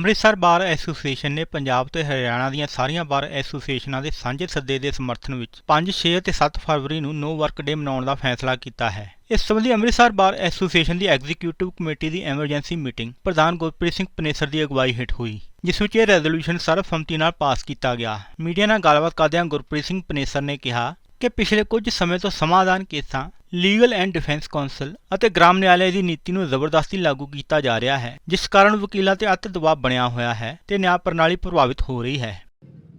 Amritsar bar association ਨੇ ਪੰਜਾਬ ਤੇ ਹਰਿਆਣਾ ਦੀਆਂ ਸਾਰੀਆਂ ਬਾਰ ਐਸੋਸੀਏਸ਼ਨਾਂ ਦੇ ਸਾਂਝੇ ਸੱਦੇ ਦੇ ਸਮਰਥਨ ਵਿੱਚ 5, 6 ਅਤੇ 7 ਫਰਵਰੀ ਨੂੰ ਨੋ ਵਰਕ ਡੇ ਮਨਾਉਣ ਦਾ ਫੈਸਲਾ ਕੀਤਾ ਹੈ। ਇਸ ਸੰਬੰਧੀ ਅੰਮ੍ਰਿਤਸਰ ਬਾਰ ਐਸੋਸੀਏਸ਼ਨ ਦੀ ਐਗਜ਼ੀਕਿਊਟਿਵ ਕਮੇਟੀ ਦੀ ਐਮਰਜੈਂਸੀ ਮੀਟਿੰਗ ਪ੍ਰਧਾਨ ਗੁਰਪ੍ਰੀਤ ਸਿੰਘ ਪਨੇਸਰ ਦੀ ਅਗਵਾਈ ਹੇਠ ਹੋਈ ਜਿਸ ਵਿੱਚ ਇਹ ਰੈਜ਼ੋਲੂਸ਼ਨ ਸਰਬਸੰਮਤੀ ਨਾਲ ਪਾਸ ਕੀਤਾ ਗਿਆ। ਮੀਡੀਆ ਨਾਲ ਗੱਲਬਾਤ ਕਰਦਿਆਂ ਗੁਰਪ੍ਰੀਤ ਸਿੰਘ ਪਨੇਸਰ ਨੇ ਕਿਹਾ ਕਿ ਪਿਛਲੇ ਕੁਝ ਸਮੇਂ ਤੋਂ ਸਮਾਧਾਨ ਕੇਸਾਂ ਲੀਗਲ ਐਂਡ ਡਿਫੈਂਸ ਕੌਂਸਲ ਅਤੇ ਗ੍ਰਾਮ ਨਿਆਲੇ ਦੀ ਨੀਤੀ ਨੂੰ ਜ਼ਬਰਦਸਤੀ ਲਾਗੂ ਕੀਤਾ ਜਾ ਰਿਹਾ ਹੈ ਜਿਸ ਕਾਰਨ ਵਕੀਲਾਂ ਤੇ ਅਤਿ ਦਬਾਅ ਬਣਿਆ ਹੋਇਆ ਹੈ ਤੇ ਨਿਆਂ ਪ੍ਰਣਾਲੀ ਪ੍ਰਭਾਵਿਤ ਹੋ ਰਹੀ ਹੈ।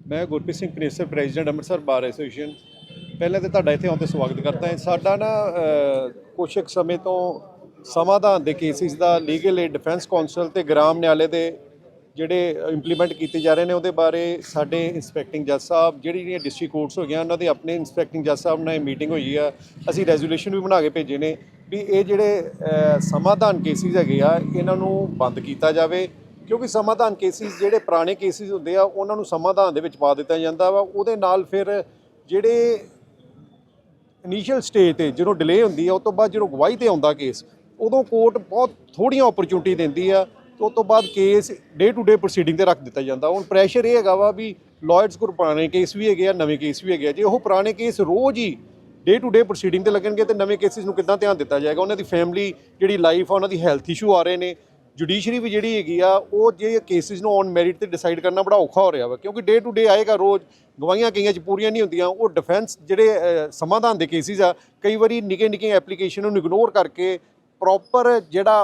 ਮੈਂ Gurpreet Singh Panesar president Amritsar bar association. ਪਹਿਲਾਂ ਤੇ ਤੁਹਾਡਾ ਇੱਥੇ ਆਉਣ ਤੇ ਸਵਾਗਤ ਕਰਦਾ ਹਾਂ। ਸਾਡਾ ਨਾ ਅ, ਕੁਛ ਕੁ ਸਮੇਂ ਤੋਂ ਸਮਾਧਾਨ ਦੇ ਕੇਸਿਸ ਦਾ ਲੀਗਲ ਏਡ ਡਿਫੈਂਸ ਕੌਂਸਲ ਤੇ ਗ੍ਰਾਮ ਨਿਆਲੇ ਦੇ ਜਿਹੜੇ ਇੰਪਲੀਮੈਂਟ ਕੀਤੇ ਜਾ ਰਹੇ ਨੇ ਉਹਦੇ ਬਾਰੇ ਸਾਡੇ ਇੰਸਪੈਕਟਿੰਗ ਜੱਜ ਸਾਹਿਬ, ਜਿਹੜੀ ਜਿਹੜੀਆਂ ਡਿਸਟ੍ਰਿਕਟ ਕੋਰਟਸ ਹੋ ਗਈਆਂ, ਉਹਨਾਂ ਦੇ ਆਪਣੇ ਇੰਸਪੈਕਟਿੰਗ ਜੱਜ ਸਾਹਿਬ ਨਾਲ ਮੀਟਿੰਗ ਹੋਈ ਆ। ਅਸੀਂ ਰੈਜ਼ੋਲੂਸ਼ਨ ਵੀ ਬਣਾ ਕੇ ਭੇਜੇ ਨੇ ਵੀ ਇਹ ਜਿਹੜੇ ਸਮਾਧਾਨ ਕੇਸਿਸ ਹੈਗੇ ਆ, ਇਹਨਾਂ ਨੂੰ ਬੰਦ ਕੀਤਾ ਜਾਵੇ। ਕਿਉਂਕਿ ਸਮਾਧਾਨ ਕੇਸਿਸ ਜਿਹੜੇ ਪੁਰਾਣੇ ਕੇਸਿਸ ਹੁੰਦੇ ਆ, ਉਹਨਾਂ ਨੂੰ ਸਮਾਧਾਨ ਦੇ ਵਿੱਚ ਪਾ ਦਿੱਤਾ ਜਾਂਦਾ ਵਾ। ਉਹਦੇ ਨਾਲ ਫਿਰ ਜਿਹੜੇ ਇਨੀਸ਼ੀਅਲ ਸਟੇਜ ਤੇ ਜਦੋਂ ਡਿਲੇ ਹੁੰਦੀ ਆ, ਉਸ ਤੋਂ ਬਾਅਦ ਜਦੋਂ ਗਵਾਹੀ ਤੇ ਆਉਂਦਾ ਕੇਸ ਉਦੋਂ ਕੋਰਟ ਬਹੁਤ ਥੋੜੀਆਂ ਓਪਰਚੁਨਿਟੀ ਦਿੰਦੀ ਆ। ਉਸ ਤੋਂ ਬਾਅਦ case day to day proceeding ਤੇ ਰੱਖ ਦਿੱਤਾ ਜਾਂਦਾ। ਹੁਣ ਪ੍ਰੈਸ਼ਰ ਇਹ ਹੈਗਾ ਵਾ ਵੀ ਲਾਇਰਸ ਕੋਲ ਪੁਰਾਣੇ ਕੇਸ ਵੀ ਹੈਗੇ ਆ, ਨਵੇਂ ਕੇਸ ਵੀ ਹੈਗੇ ਆ। ਜੇ ਉਹ ਪੁਰਾਣੇ ਕੇਸ ਰੋਜ਼ ਹੀ ਡੇ ਟੂ ਡੇ ਪ੍ਰੋਸੀਡਿੰਗ ਤੇ ਲੱਗਣਗੇ ਤੇ ਨਵੇਂ ਕੇਸਿਸ ਨੂੰ ਕਿੱਦਾਂ ਧਿਆਨ ਦਿੱਤਾ ਜਾਏਗਾ? ਉਹਨਾਂ ਦੀ ਫੈਮਿਲੀ ਜਿਹੜੀ ਲਾਈਫ ਆ, ਉਹਨਾਂ ਦੀ ਹੈਲਥ ਇਸ਼ੂ ਆ ਰਹੇ ਨੇ। ਜੁਡੀਸ਼ਰੀ ਵੀ ਜਿਹੜੀ ਹੈਗੀ ਆ, ਉਹ ਜੇ ਕੇਸਿਸ ਨੂੰ ਔਨ ਮੈਰਿਟ ਤੇ ਡਿਸਾਈਡ ਕਰਨਾ ਬੜਾ ਔਖਾ ਹੋ ਰਿਹਾ ਵਾ। ਕਿਉਂਕਿ ਡੇ ਟੂ ਡੇ ਆਏਗਾ ਰੋਜ਼, ਗਵਾਹੀਆਂ ਕਈਆਂ ਚ ਪੂਰੀਆਂ ਨਹੀਂ ਹੁੰਦੀਆਂ। ਉਹ ਡਿਫੈਂਸ ਜਿਹੜੇ ਸਮਾਧਾਨ ਦੇ ਕੇਸਿਸ ਆ, ਕਈ ਵਾਰੀ ਨਿੱਕੇ ਨਿੱਕੇ ਐਪਲੀਕੇਸ਼ਨ ਨੂੰ ਇਗਨੋਰ ਕਰਕੇ ਪ੍ਰੋਪਰ ਜਿਹੜਾ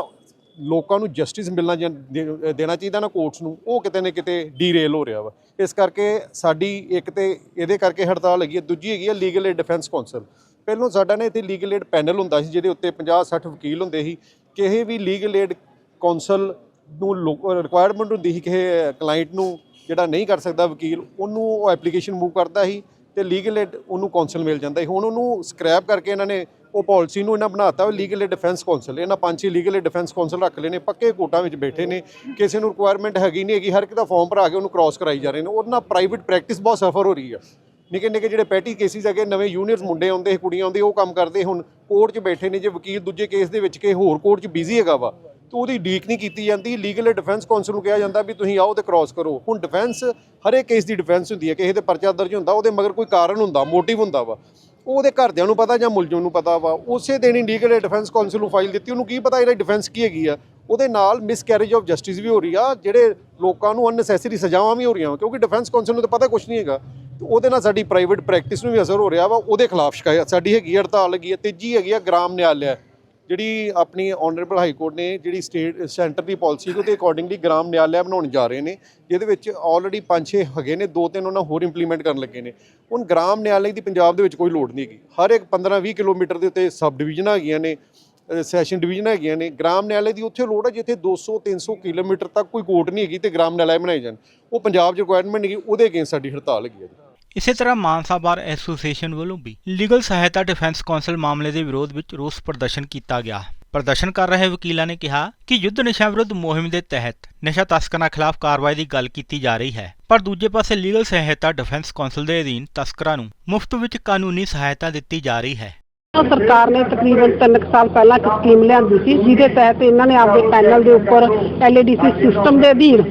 ਲੋਕਾਂ ਨੂੰ ਜਸਟਿਸ ਮਿਲਣਾ ਜਾਂ ਦੇ- ਦੇਣਾ ਚਾਹੀਦਾ ਨਾ ਕੋਰਟਸ ਨੂੰ, ਉਹ ਕਿਤੇ ਨਾ ਕਿਤੇ ਡੀਰੇਲ ਹੋ ਰਿਹਾ ਵਾ। ਇਸ ਕਰਕੇ ਸਾਡੀ ਇੱਕ ਤੇ ਇਹਦੇ ਕਰਕੇ ਹੜਤਾਲ ਹੈਗੀ ਹੈ ਦੂਜੀ ਹੈਗੀ ਹੈ ਲੀਗਲ ਏਡ ਡਿਫੈਂਸ ਕੌਂਸਲ ਪਹਿਲੋਂ ਸਾਡਾ ਨੇ ਇੱਥੇ ਲੀਗਲ ਏਡ ਪੈਨਲ ਹੁੰਦਾ ਸੀ, ਜਿਹਦੇ ਉੱਤੇ 50 60 ਵਕੀਲ ਹੁੰਦੇ ਸੀ। ਕਿਸੇ ਵੀ ਲੀਗਲ ਏਡ ਕੌਂਸਲ ਨੂੰ ਰਿਕੁਆਇਰਮੈਂਟ ਹੁੰਦੀ ਸੀ ਕਿਸੇ ਕਲਾਇੰਟ ਨੂੰ, ਜਿਹੜਾ ਨਹੀਂ ਕਰ ਸਕਦਾ ਵਕੀਲ, ਉਹਨੂੰ ਉਹ ਐਪਲੀਕੇਸ਼ਨ ਮੂਵ ਕਰਦਾ ਸੀ ਤੇ ਲੀਗਲ ਏਡ ਉਹਨੂੰ ਕੌਂਸਲ ਮਿਲ ਜਾਂਦਾ ਸੀ। ਹੁਣ ਉਹਨੂੰ ਸਕ੍ਰੈਪ ਕਰਕੇ ਇਹਨਾਂ ਨੇ ਉਹ ਪਾਲਿਸੀ ਨੂੰ ਇਹਨਾਂ ਬਣਾਤਾ ਲੀਗਲ ਏਡ ਡਿਫੈਂਸ ਕੌਂਸਲ ਇਹਨਾਂ ਪੰਜ ਛੇ ਲੀਗਲ ਡਿਫੈਂਸ ਕੌਂਸਲ ਰੱਖ ਲਏ ਨੇ, ਪੱਕੇ ਕੋਟਾਂ ਵਿੱਚ ਬੈਠੇ ਨੇ। ਕਿਸੇ ਨੂੰ ਰਿਕੁਆਇਰਮੈਂਟ ਹੈਗੀ ਨਹੀਂ ਹੈਗੀ, ਹਰ ਇੱਕ ਦਾ ਫਾਰਮ ਭਰਾ ਕੇ ਉਹਨੂੰ ਕ੍ਰਾਸ ਕਰਾਈ ਜਾ ਰਹੇ ਨੇ। ਉਹਦੇ ਨਾਲ ਪ੍ਰਾਈਵੇਟ ਪ੍ਰੈਕਟਿਸ ਬਹੁਤ ਸਫਰ ਹੋ ਰਹੀ ਆ। ਨਿੱਕੇ ਨਿੱਕੇ ਜਿਹੜੇ ਪੈਟੀ ਕੇਸਿਸ ਹੈਗੇ, ਨਵੇਂ ਯੂਨੀਅਰਸ ਮੁੰਡੇ ਆਉਂਦੇ, ਕੁੜੀਆਂ ਆਉਂਦੇ, ਉਹ ਕੰਮ ਕਰਦੇ ਹੁਣ ਕੋਰਟ 'ਚ ਬੈਠੇ ਨੇ। ਜੇ ਵਕੀਲ ਦੂਜੇ ਕੇਸ ਦੇ ਵਿੱਚ ਕਿਸੇ ਹੋਰ ਕੋਰਟ 'ਚ ਬਿਜ਼ੀ ਹੈਗਾ ਵਾ, ਤੇ ਉਹਦੀ ਡੀਕ ਨਹੀਂ ਕੀਤੀ ਜਾਂਦੀ। ਲੀਗਲ ਡਿਫੈਂਸ ਕੌਂਸਲ ਨੂੰ ਕਿਹਾ ਜਾਂਦਾ ਵੀ ਤੁਸੀਂ ਆਓ ਤੇ ਕ੍ਰਾਸ ਕਰੋ। ਹੁਣ ਡਿਫੈਂਸ ਹਰੇਕ ਕੇਸ ਦੀ ਡਿਫੈਂਸ ਹੁੰਦੀ ਹੈ। ਕਿਸੇ ਦੇ ਪਰਚਾ ਦਰਜ ਹੁੰਦਾ, ਉਹਦੇ ਮਗਰ ਕੋਈ ਕਾਰਨ ਹੁੰਦਾ ਮੋਟਿਵ ਹੁੰਦਾ ਵਾ। ਉਹਦੇ ਘਰਦਿਆਂ ਨੂੰ ਪਤਾ ਜਾਂ ਮੁਲਜ਼ਮ ਨੂੰ ਪਤਾ ਵਾ ਉਸੇ ਦਿਨ ਹੀ ਡਿਫੈਂਸ ਕੌਂਸਲ ਨੂੰ ਫਾਈਲ ਦਿੱਤੀ ਉਹਨੂੰ ਕੀ ਪਤਾ ਇਹਦਾ ਡਿਫੈਂਸ ਕੀ ਹੈਗੀ ਆ। ਉਹਦੇ ਨਾਲ ਮਿਸਕੈਰੇਜ ਆਫ ਜਸਟਿਸ ਵੀ ਹੋ ਰਹੀ ਆ ਜਿਹੜੇ ਲੋਕਾਂ ਨੂੰ ਅਨਨੈਸੈਸਰੀ ਸਜ਼ਾਵਾਂ ਵੀ ਹੋ ਰਹੀਆਂ ਵਾ ਕਿਉਂਕਿ ਡਿਫੈਂਸ ਕੌਂਸਲ ਨੂੰ ਤਾਂ ਪਤਾ ਕੁਝ ਨਹੀਂ ਹੈਗਾ। ਤੇ ਉਹਦੇ ਨਾਲ ਸਾਡੀ ਪ੍ਰਾਈਵੇਟ ਪ੍ਰੈਕਟਿਸ ਨੂੰ ਵੀ ਅਸਰ ਹੋ ਰਿਹਾ ਵਾ ਉਹਦੇ ਖਿਲਾਫ ਸ਼ਿਕਾਇਤ ਸਾਡੀ ਹੈਗੀ ਆ, ਹੜਤਾਲ ਹੈਗੀ ਹੈ ਤੀਜੀ ਹੈਗੀ ਆ ਗ੍ਰਾਮ ਨਿਆਲਿਆ। ਜਿਹੜੀ ਆਪਣੀ ਆਨਰੇਬਲ ਹਾਈ ਕੋਰਟ ਨੇ ਜਿਹੜੀ ਸਟੇਟ ਸੈਂਟਰ ਦੀ ਪਾਲਿਸੀ ਉਹਦੇ ਅਕੋਰਡਿੰਗਲੀ ਗ੍ਰਾਮ ਨਿਆਲਿਆ ਬਣਾਉਣ ਜਾ ਰਹੇ ਨੇ, ਜਿਹਦੇ ਵਿੱਚ ਆਲਰੇਡੀ 5-6 ਹੈਗੇ ਨੇ, ਦੋ ਤਿੰਨ ਉਹਨਾਂ ਹੋਰ ਇੰਪਲੀਮੈਂਟ ਕਰਨ ਲੱਗੇ ਨੇ। ਹੁਣ ਗ੍ਰਾਮ ਨਿਆਲਿਆ ਦੀ ਪੰਜਾਬ ਦੇ ਵਿੱਚ ਕੋਈ ਲੋੜ ਨਹੀਂ ਹੈਗੀ। ਹਰ ਇੱਕ 15-20 ਕਿਲੋਮੀਟਰ ਦੇ ਉੱਤੇ ਸਬ ਡਿਵੀਜ਼ਨਾਂ ਹੈਗੀਆਂ ਨੇ ਸੈਸ਼ਨ ਡਿਵੀਜ਼ਨ ਹੈਗੀਆਂ ਨੇ। ਗ੍ਰਾਮ ਨਿਆਲੇ ਦੀ ਉੱਥੇ ਲੋੜ ਹੈ ਜਿੱਥੇ 200-300 ਕਿਲੋਮੀਟਰ ਤੱਕ ਕੋਈ ਕੋਰਟ ਨਹੀਂ ਹੈਗੀ ਤੇ ਗ੍ਰਾਮ ਨਿਆਲੇ ਬਣਾਏ ਜਾਣ। ਉਹ ਪੰਜਾਬ 'ਚ ਰਿਕੁਆਇਰਮੈਂਟ ਨਹੀਂ ਹੈਗੀ, ਉਹਦੇ ਅਗੇਂਸਟ ਸਾਡੀ ਹੜਤਾਲ ਹੈਗੀ ਹੈ ਜੀ। ਇਸੇ ਤਰ੍ਹਾਂ ਮਾਨਸਾ ਬਾਰ ਐਸੋਸੀਏਸ਼ਨ ਵੱਲੋਂ ਵੀ ਲੀਗਲ ਸਹਾਇਤਾ ਡਿਫੈਂਸ ਕੌਂਸਲ ਮਾਮਲੇ ਦੇ ਵਿਰੋਧ ਵਿੱਚ ਰੋਸ ਪ੍ਰਦਰਸ਼ਨ ਕੀਤਾ ਗਿਆ। ਪ੍ਰਦਰਸ਼ਨ ਕਰ ਰਹੇ ਵਕੀਲਾਂ ਨੇ ਕਿਹਾ ਕਿ ਯੁੱਧ ਨਸ਼ਾ ਵਿਰੁੱਧ ਮੁਹਿੰਮ ਦੇ ਤਹਿਤ ਨਸ਼ਾ ਤਸਕਰਾਂ ਖਿਲਾਫ ਕਾਰਵਾਈ ਦੀ ਗੱਲ ਕੀਤੀ ਜਾ ਰਹੀ ਹੈ। ਪਰ ਦੂਜੇ ਪਾਸੇ ਲੀਗਲ ਸਹਾਇਤਾ ਡਿਫੈਂਸ ਕੌਂਸਲ ਦੇ ਅਧੀਨ ਤਸਕਰਾਂ ਨੂੰ ਮੁਫਤ ਵਿੱਚ ਕਾਨੂੰਨੀ ਸਹਾਇਤਾ ਦਿੱਤੀ ਜਾ ਰਹੀ ਹੈ। ਸਰਕਾਰ ਨੇ ਤਕਰੀਬਨ 3 ਸਾਲ ਪਹਿਲਾਂ ਇੱਕ ਸਕੀਮ ਲਿਆਂਦੀ ਸੀ, ਜਿਹਦੇ ਤਹਿਤ ਇਹਨਾਂ ਨੇ ਆਪਦੇ ਪੈਨਲ ਦੇ ਉੱਪਰ ਐਲਡੀਸੀ ਸਿਸਟਮ ਦੇ ਅਧੀਨ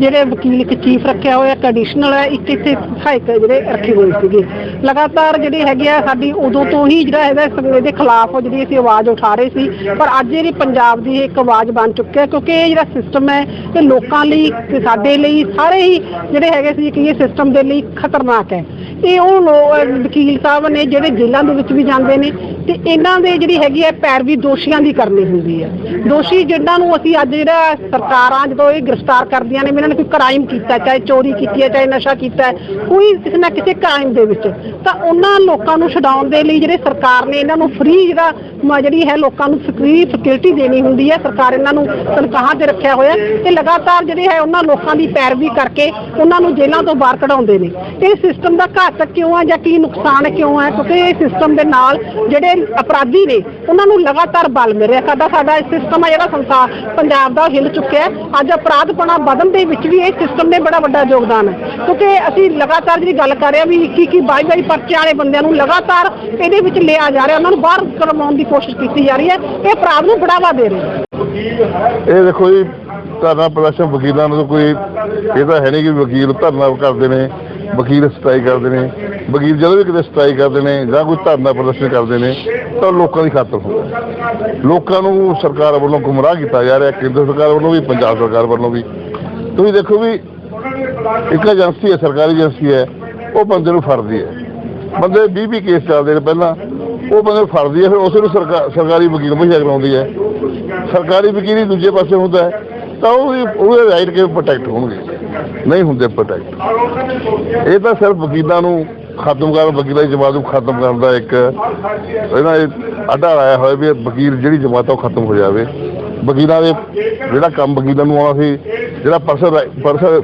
ਜਿਹੜੇ ਵਕੀਲ, ਇੱਕ ਚੀਫ ਰੱਖਿਆ ਹੋਇਆ, ਇੱਕ ਐਡੀਸ਼ਨਲ ਹੈ, ਇੱਕ ਇੱਥੇ ਸਹਾਇਕ ਜਿਹੜੇ ਰੱਖੇ ਹੋਏ ਸੀਗੇ। ਲਗਾਤਾਰ ਜਿਹੜੇ ਹੈਗੇ ਆ, ਸਾਡੀ ਉਦੋਂ ਤੋਂ ਹੀ ਜਿਹੜਾ ਹੈਗਾ, ਇਸ ਇਹਦੇ ਖਿਲਾਫ ਜਿਹੜੀ ਅਸੀਂ ਆਵਾਜ਼ ਉਠਾ ਰਹੇ ਸੀ, ਪਰ ਅੱਜ ਜਿਹੜੀ ਪੰਜਾਬ ਦੀ ਇੱਕ ਆਵਾਜ਼ ਬਣ ਚੁੱਕਿਆ, ਕਿਉਂਕਿ ਇਹ ਜਿਹੜਾ ਸਿਸਟਮ ਹੈ, ਇਹ ਲੋਕਾਂ ਲਈ, ਤੇ ਸਾਡੇ ਲਈ ਸਾਰੇ ਹੀ ਜਿਹੜੇ ਹੈਗੇ ਸੀ ਕਿ ਇਹ ਸਿਸਟਮ ਦੇ ਲਈ ਖਤਰਨਾਕ ਹੈ। ਇਹ ਉਹ ਲੋ- ਵਕੀਲ ਸਾਹਿਬ ਨੇ ਜਿਹੜੇ ਜੇਲ੍ਹਾਂ ਦੇ ਵਿੱਚ ਵੀ ਜਾਂਦੇ ਨੇ ਤੇ ਇਹਨਾਂ ਦੇ ਜਿਹੜੀ ਹੈਗੀ ਹੈ ਪੈਰਵੀ ਦੋਸ਼ੀਆਂ ਦੀ ਕਰਨੀ ਹੁੰਦੀ ਹੈ। ਦੋਸ਼ੀ ਜਿਨ੍ਹਾਂ ਨੂੰ ਅਸੀਂ ਅੱਜ ਜਿਹੜਾ ਸਰਕਾਰਾਂ ਜਦੋਂ ਇਹ ਗ੍ਰਿਫਤਾਰ ਕਰਦੀਆਂ ਨੇ, ਵੀ ਇਹਨਾਂ ਨੇ ਕੋਈ ਕ੍ਰਾਈਮ ਕੀਤਾ, ਚਾਹੇ ਚੋਰੀ ਕੀਤੀ ਹੈ, ਚਾਹੇ ਨਸ਼ਾ ਕੀਤਾ ਹੈ, ਕੋਈ ਕਿਸੇ ਨਾ ਕਿਸੇ ਕ੍ਰਾਈਮ ਦੇ ਵਿੱਚ, ਤਾਂ ਉਹਨਾਂ ਲੋਕਾਂ ਨੂੰ ਛਡਾਉਣ ਦੇ ਲਈ ਜਿਹੜੇ ਸਰਕਾਰ ਨੇ ਇਹਨਾਂ ਨੂੰ ਫ੍ਰੀ ਜਿਹੜਾ ਮ- ਜਿਹੜੀ ਹੈ ਲੋਕਾਂ ਨੂੰ ਫ੍ਰੀ ਫੈਸਿਲਿਟੀ ਦੇਣੀ ਹੁੰਦੀ ਹੈ। ਸਰਕਾਰ ਇਹਨਾਂ ਨੂੰ ਤਨਖਾਹਾਂ ਤੇ ਰੱਖਿਆ ਹੋਇਆ ਤੇ ਲਗਾਤਾਰ ਜਿਹੜੇ ਹੈ ਉਹਨਾਂ ਲੋਕਾਂ ਦੀ ਪੈਰਵੀ ਕਰਕੇ ਉਹਨਾਂ ਨੂੰ ਜੇਲ੍ਹਾਂ ਤੋਂ ਬਾਹਰ ਕਢਾਉਂਦੇ ਨੇ। ਇਹ ਸਿਸਟਮ ਦਾ ਘਾਤਕ ਕਿਉਂ ਹੈ ਜਾਂ ਕੀ ਨੁਕਸਾਨ ਕਿਉਂ ਹੈ ਕਿਉਂਕਿ ਇਹ ਸਿਸਟਮ ਦੇ ਨਾਲ ਜਿਹੜੇ ਅਪਰਾਧੀ ਨੇ, ਉਹਨਾਂ ਨੂੰ ਲਗਾਤਾਰ ਬਲ ਮਿਲ ਰਿਹਾ। ਸਾਡਾ ਸਾਡਾ ਸਿਸਟਮ ਹੈ ਜਿਹੜਾ ਸੰਸਾਰ ਪੰਜਾਬ ਦਾ ਹਿੱਲ ਚੁੱਕਿਆ ਹੈ। ਅੱਜ ਅਪਰਾਧਪਣਾ ਵਧਣ ਦੇ ਵਿੱਚ ਵੀ ਇਹ ਸਿਸਟਮ ਨੇ ਬੜਾ ਵੱਡਾ ਯੋਗਦਾਨ ਹੈ। ਕਿਉਂਕਿ ਅਸੀਂ ਲਗਾਤਾਰ ਜਿਹੜੀ ਗੱਲ ਕਰ ਰਹੇ ਹਾਂ ਵੀ 21 21 22 22 ਪਰਚੇ ਵਾਲੇ ਬੰਦਿਆਂ ਨੂੰ ਲਗਾਤਾਰ ਇਹਦੇ ਵਿੱਚ ਲਿਆ ਜਾ ਰਿਹਾ। ਉਹਨਾਂ ਨੂੰ ਬਾਹਰ ਕਰਵਾਉਣ ਦੀ ਕੋਸ਼ਿਸ਼ ਕੀਤੀ ਜਾ ਰਹੀ ਹੈ। ਇਹ ਅਪਰਾਧ ਨੂੰ ਬੜਾਵਾ ਦੇ ਰਿਹਾ ਇਹ ਦੇਖੋ ਜੀ, ਧਰਨਾ ਪ੍ਰਦਰਸ਼ਨ ਵਕੀਲਾਂ ਨੂੰ ਕੋਈ ਇਹ ਤਾਂ ਹੈ ਨਹੀਂ ਕਿ ਵਕੀਲ ਧਰਨਾ ਕਰਦੇ ਨੇ, ਵਕੀਲ ਸਟ੍ਰਾਈਕ ਕਰਦੇ ਨੇ। ਵਕੀਲ ਜਦੋਂ ਵੀ ਕਿਤੇ ਸਟ੍ਰਾਈਕ ਕਰਦੇ ਨੇ ਜਾਂ ਕੋਈ ਧਰਨਾ ਪ੍ਰਦਰਸ਼ਨ ਕਰਦੇ ਨੇ, ਤਾਂ ਲੋਕਾਂ ਦੀ ਖਾਤਰ ਹੁੰਦਾ ਲੋਕਾਂ ਨੂੰ ਸਰਕਾਰ ਵੱਲੋਂ ਗੁੰਮਰਾਹ ਕੀਤਾ ਜਾ ਰਿਹਾ, ਕੇਂਦਰ ਸਰਕਾਰ ਵੱਲੋਂ ਵੀ, ਪੰਜਾਬ ਸਰਕਾਰ ਵੱਲੋਂ ਵੀ। ਤੁਸੀਂ ਦੇਖੋ ਵੀ, ਇੱਕ ਏਜੰਸੀ ਹੈ, ਸਰਕਾਰੀ ਏਜੰਸੀ ਹੈ, ਉਹ ਬੰਦੇ ਨੂੰ ਫੜਦੀ ਹੈ। ਬੰਦੇ 20 20 ਕੇਸ ਚੱਲਦੇ ਨੇ ਪਹਿਲਾਂ, ਉਹ ਬੰਦੇ ਨੂੰ ਫੜਦੀ ਹੈ, ਫਿਰ ਉਸੇ ਨੂੰ ਸਰਕਾ- ਸਰਕਾਰੀ ਵਕੀਲ ਮੁਹੱਈਆ ਕਰਾਉਂਦੀ ਹੈ। ਸਰਕਾਰੀ ਵਕੀਲ ਹੀ ਦੂਜੇ ਪਾਸੇ ਹੁੰਦਾ ਹੈ। ਤਾਂ ਉਹ ਵੀ ਉਹਦੇ ਰਾਈਟ ਕਿਵੇਂ ਪ੍ਰੋਟੈਕਟ ਹੋਣਗੇ। ਨਹੀਂ ਹੁੰਦੇ ਪ੍ਰੋਟੈਕਟ ਇਹ ਤਾਂ ਸਿਰਫ ਵਕੀਲਾਂ ਨੂੰ ਖਤਮ ਕਰਨ, ਵਕੀਲਾਂ ਦੀ ਜਮਾਤ ਨੂੰ ਖਤਮ ਕਰਨ ਦਾ ਇੱਕ ਇਹਨਾਂ ਅੱਡਾ ਲਾਇਆ ਹੋਇਆ ਵੀ ਵਕੀਲ ਜਿਹੜੀ ਜਮਾਤ ਆ ਉਹ ਖਤਮ ਹੋ ਜਾਵੇ। ਵਕੀਲਾਂ ਦੇ ਜਿਹੜਾ ਕੰਮ ਵਕੀਲਾਂ ਨੂੰ ਆਉਣਾ ਸੀ, ਜਿਹੜਾ ਪਰਸਨ ਪਰਸਨ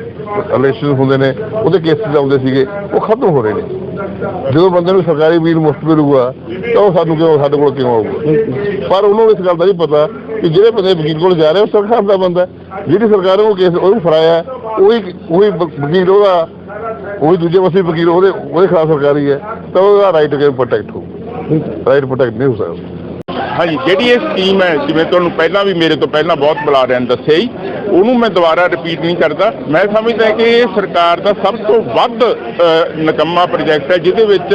ਰਿਲੇਸ਼ਨ ਹੁੰਦੇ ਨੇ, ਉਹਦੇ ਕੇਸਿਸ ਆਉਂਦੇ ਸੀਗੇ, ਉਹ ਖਤਮ ਹੋ ਰਹੇ ਨੇ। ਜਦੋਂ ਬੰਦੇ ਨੂੰ ਸਰਕਾਰੀ ਵਕੀਲ ਮੁਫਤ ਮਿਲੂਗਾ, ਤਾਂ ਉਹ ਸਾਨੂੰ ਕਿਉਂ, ਸਾਡੇ ਕੋਲ ਕਿਉਂ ਆਊਗਾ? ਪਰ ਉਹਨੂੰ ਇਸ ਗੱਲ ਦਾ ਨਹੀਂ ਪਤਾ ਕਿ ਜਿਹੜੇ ਬੰਦੇ ਵਕੀਲ ਕੋਲ ਜਾ ਰਹੇ ਉਹ ਸਰਕਾਰ ਦਾ ਬੰਦਾ ਜਿਹੜੀ ਸਰਕਾਰ ਨੂੰ ਕੇਸ ਉਹਨੂੰ ਫੜਾਇਆ ਉਹੀ ਉਹੀ ਵ- ਵਕੀਲ ਉਹਦਾ ਉਹੀ ਦੂਜੇ ਪਾਸੇ ਵਕੀਲ ਉਹਦੇ ਉਹਦੇ ਖਿਲਾਫ ਸਰਕਾਰੀ ਹੈ ਤਾਂ ਉਹਦਾ ਰਾਈਟ ਕਿਵੇਂ ਪ੍ਰੋਟੈਕਟ ਹੋ ਰਾਈਟ ਪ੍ਰੋਟੈਕਟ ਨਹੀਂ ਹੋ ਸਕਦਾ। ਹਾਂਜੀ ਜਿਹੜੀ ਇਹ ਸਕੀਮ ਹੈ ਜਿਵੇਂ ਤੁਹਾਨੂੰ ਪਹਿਲਾਂ ਵੀ ਮੇਰੇ ਤੋਂ ਪਹਿਲਾਂ ਬਹੁਤ ਬੁਲਾਰਿਆਂ ਨੇ ਦੱਸਿਆ ਹੀ ਉਹਨੂੰ ਮੈਂ ਦੁਬਾਰਾ ਰਿਪੀਟ ਨਹੀਂ ਕਰਦਾ। ਮੈਂ ਸਮਝਦਾ ਕਿ ਇਹ ਸਰਕਾਰ ਦਾ ਸਭ ਤੋਂ ਵੱਧ ਅ, ਨਿਕੰਮਾ ਪ੍ਰੋਜੈਕਟ ਹੈ ਜਿਹਦੇ ਵਿੱਚ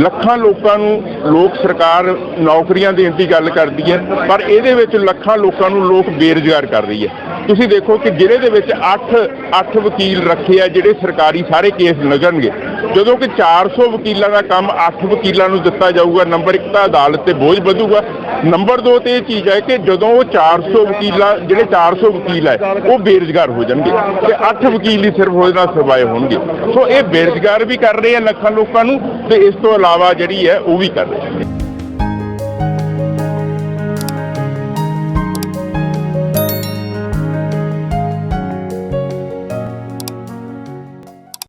ਲੱਖਾਂ ਲੋਕਾਂ ਨੂੰ ਲੋਕ ਸਰਕਾਰ ਨੌਕਰੀਆਂ ਦੇਣ ਦੀ ਗੱਲ ਕਰਦੀ ਹੈ, ਪਰ ਇਹਦੇ ਵਿੱਚ ਲੱਖਾਂ ਲੋਕਾਂ ਨੂੰ ਲੋਕ ਬੇਰੁਜ਼ਗਾਰ ਕਰ ਰਹੀ ਹੈ। ਤੁਸੀਂ ਦੇਖੋ ਕਿ ਜ਼ਿਲ੍ਹੇ ਦੇ ਵਿੱਚ 8 8 ਵਕੀਲ ਰੱਖੇ ਆ ਜਿਹੜੇ ਸਰਕਾਰੀ ਸਾਰੇ ਕੇਸ ਲੱਗਣਗੇ ਜਦੋਂ ਕਿ 400 ਵਕੀਲਾਂ ਦਾ ਕੰਮ 8 ਵਕੀਲਾਂ ਨੂੰ ਦਿੱਤਾ ਜਾਊਗਾ, ਨੰਬਰ 1 ਤਾਂ ਅਦਾਲਤ ਤੇ ਬੋਝ ਵਧੂਗਾ। ਨੰਬਰ 2 ਤੇ ਇਹ ਚੀਜ਼ ਹੈ ਕਿ ਜਦੋਂ ਉਹ 400 ਵਕੀਲਾਂ, ਜਿਹੜੇ 400 ਵਕੀਲ ਹੈ, ਉਹ ਬੇਰੁਜ਼ਗਾਰ ਹੋ ਜਾਣਗੇ ਤੇ 8 ਵਕੀਲ ਹੀ ਸਿਰਫ ਉਹਦੇ ਨਾਲ ਸਰਵਾਏ ਹੋਣਗੇ। ਸੋ ਇਹ ਬੇਰੁਜ਼ਗਾਰ ਵੀ ਕਰ ਰਹੇ ਆ ਲੱਖਾਂ ਲੋਕਾਂ ਨੂੰ ਤੇ ਇਸ ਤੋਂ ਇਲਾਵਾ ਜਿਹੜੀ ਹੈ ਉਹ ਵੀ ਕਰ ਰਹੇ ਆ।